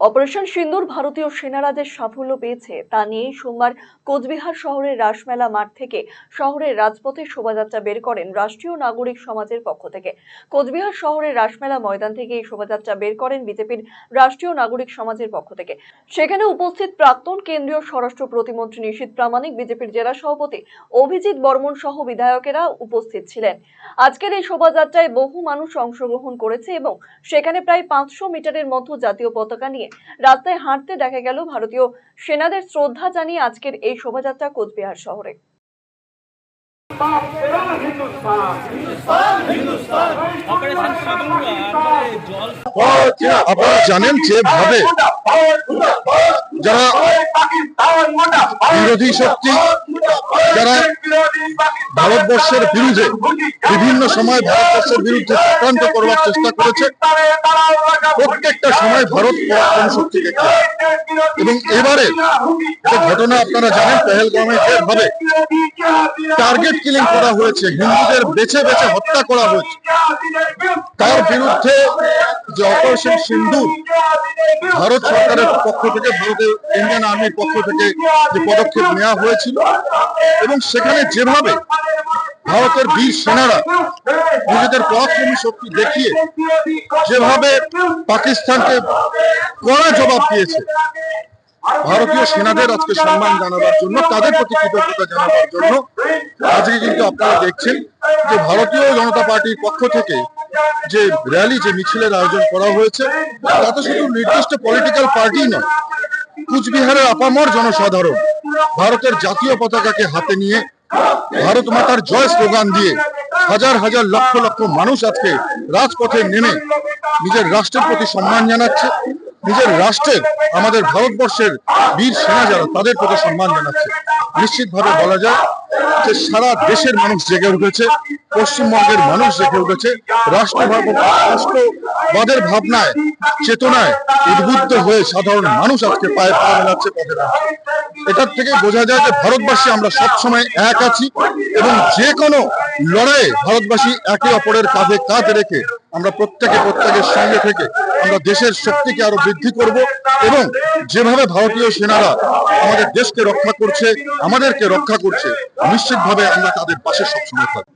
Operation সিন্দুর ভারতীয় সেনারা যে সাফল্য পেয়েছে তা নিয়েই সোমবার কোচবিহার শহরের রাসমেলা মাঠ থেকে শহরের রাজপথে শোভাযাত্রা বের করেন রাষ্ট্রীয় নাগরিক সমাজের পক্ষ থেকে। কোচবিহার শহরের রাসমেলা ময়দান থেকে এই শোভাযাত্রা বের করেন বিজেপির রাষ্ট্রীয় নাগরিক সমাজের পক্ষ থেকে। সেখানে উপস্থিত প্রাক্তন কেন্দ্রীয় স্বরাষ্ট্র প্রতিমন্ত্রী নিশীত প্রামাণিক, বিজেপির জেলা সভাপতি অভিজিৎ বর্মন সহ বিধায়কেরা উপস্থিত ছিলেন। আজকের এই শোভাযাত্রায় বহু মানুষ অংশগ্রহণ করেছে এবং সেখানে প্রায় পাঁচশো মিটারের মতো জাতীয় পতাকা নিয়ে রাস্তায় হাঁটতে দেখা গেল ভারতীয় সেনাদের শ্রদ্ধা জানিয়ে আজকের এই শোভাযাত্রা কোচবিহার শহরে। আপনারা জানেন যেভাবে যারা বিরোধী শক্তি যারা ভারতবর্ষের বিরুদ্ধে বিভিন্ন সময় ভারতবর্ষের বিরুদ্ধে চক্রান্ত করবার চেষ্টা করেছে প্রত্যেকটা সময় ভারত পরাক্রম শক্তি দেখে এবং এবারে যে ঘটনা আপনারা জানেন পেহেলগামে যেভাবে টার্গেট কিলিং করা হয়েছে। হিন্দুদের বেছে বেছে হত্যা করা হয়েছে। তার বিরুদ্ধে যে অপারেশন সিন্ধু ভারত সরকারের পক্ষ থেকে ভারতের ইন্ডিয়ান আর্মির পক্ষ থেকে যে পদক্ষেপ নেওয়া হয়েছিল এবং সেখানে যেভাবে ভারতের বীর সেনারা নিজেদের পরাক্রমী শক্তি দেখিয়ে যেভাবে পাকিস্তানকে কড়া জবাব দিয়েছে, ভারতীয় সেনাদের আজকে সম্মান জানাবার জন্য, তাদের প্রতি কৃতজ্ঞতা জানাবার জন্য, আজকে কিন্তু আপনারা দেখছেন যে ভারতীয় জনতা পার্টির পক্ষ থেকে যে র্যালি যে মিছিলের আয়োজন করা হয়েছে, তাতে শুধু নির্দিষ্ট পলিটিক্যাল পার্টি নয়, কুচবিহারের আপামর জনসাধারণ, ভারতের জাতীয় পতাকাকে হাতে নিয়ে ভারত মাতার জয় স্লোগান দিয়ে হাজার হাজার লক্ষ লক্ষ মানুষ আজকে রাজপথে নেমে নিজের রাষ্ট্রের প্রতি সম্মান জানাচ্ছে, নিজের রাষ্ট্রের, আমাদের ভারতবর্ষের বীর সেনা যারা, তাদের প্রতি সম্মান জানাচ্ছে। নিশ্চিতভাবে বলা যায় যে সারা দেশের মানুষ জেগে উঠেছে, পশ্চিমবঙ্গের মানুষ জেগে উঠেছে রাষ্ট্রবাদের ভাবনায়, চেতনায় উদ্বুদ্ধ হয়ে সাধারণ মানুষ আজকে পায়ে পা মেলাচ্ছে পথে এটার থেকে বোঝা যায় যে ভারতবাসী আমরা সবসময় এক আছি এবং যে কোনো লড়াইয়ে ভারতবাসী একে অপরের কাঁধে কাঁধ রেখে আমরা প্রত্যেকে প্রত্যেকের সঙ্গে থেকে আমরা দেশের শক্তিকে আরও বৃদ্ধি করব এবং যেভাবে ভারতীয় সেনারা আমাদের দেশকে রক্ষা করছে, আমাদেরকে রক্ষা করছে, নিশ্চিতভাবে আমরা তাদের পাশে সবসময় থাকব।